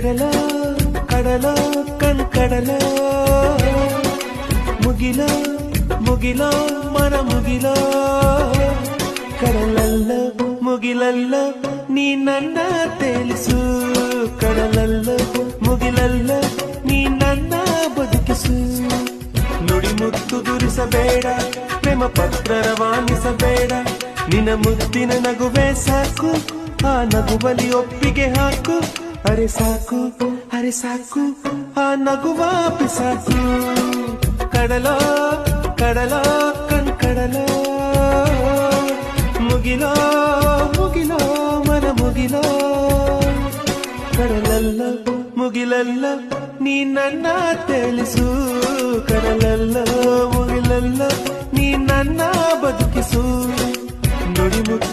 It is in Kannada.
ಕಡಲ ಕಡಲ ಕಣ್ ಕಡಲೋ ಮುಗಿಲ ಮುಗಿಲ ಮನ ಮುಗಿಲ. ಕಡಲಲ್ಲ, ಮುಗಿಲಲ್ಲ, ನೀ ನನ್ನ ತಿಳಿಸು ಕಡಲಲ್ಲ, ಮುಗಿಲಲ್ಲ, ನೀ ನನ್ನ ಬದುಕಿಸು. ನುಡಿ ಮುತ್ತು ದುರಿಸಬೇಡ, ಪ್ರೇಮ ಪತ್ರ ರವಾನಿಸಬೇಡ. ನಿನ್ನ ಮುತ್ತಿನ ನಗುವೆ ಸಾಕು, ಆ ನಗುವಲಿ ಒಪ್ಪಿಗೆ ಹಾಕು. అరే సాకు అరే సాకు ఆ నగు వాపి సాకు. కడలో కడలో కడలో ముగిలో ముగిలో మన ముగిలో. కడలల్ల ముగిలల్ల నీ నన్న తెలుసు. కడలల్ల ముగిలల్ల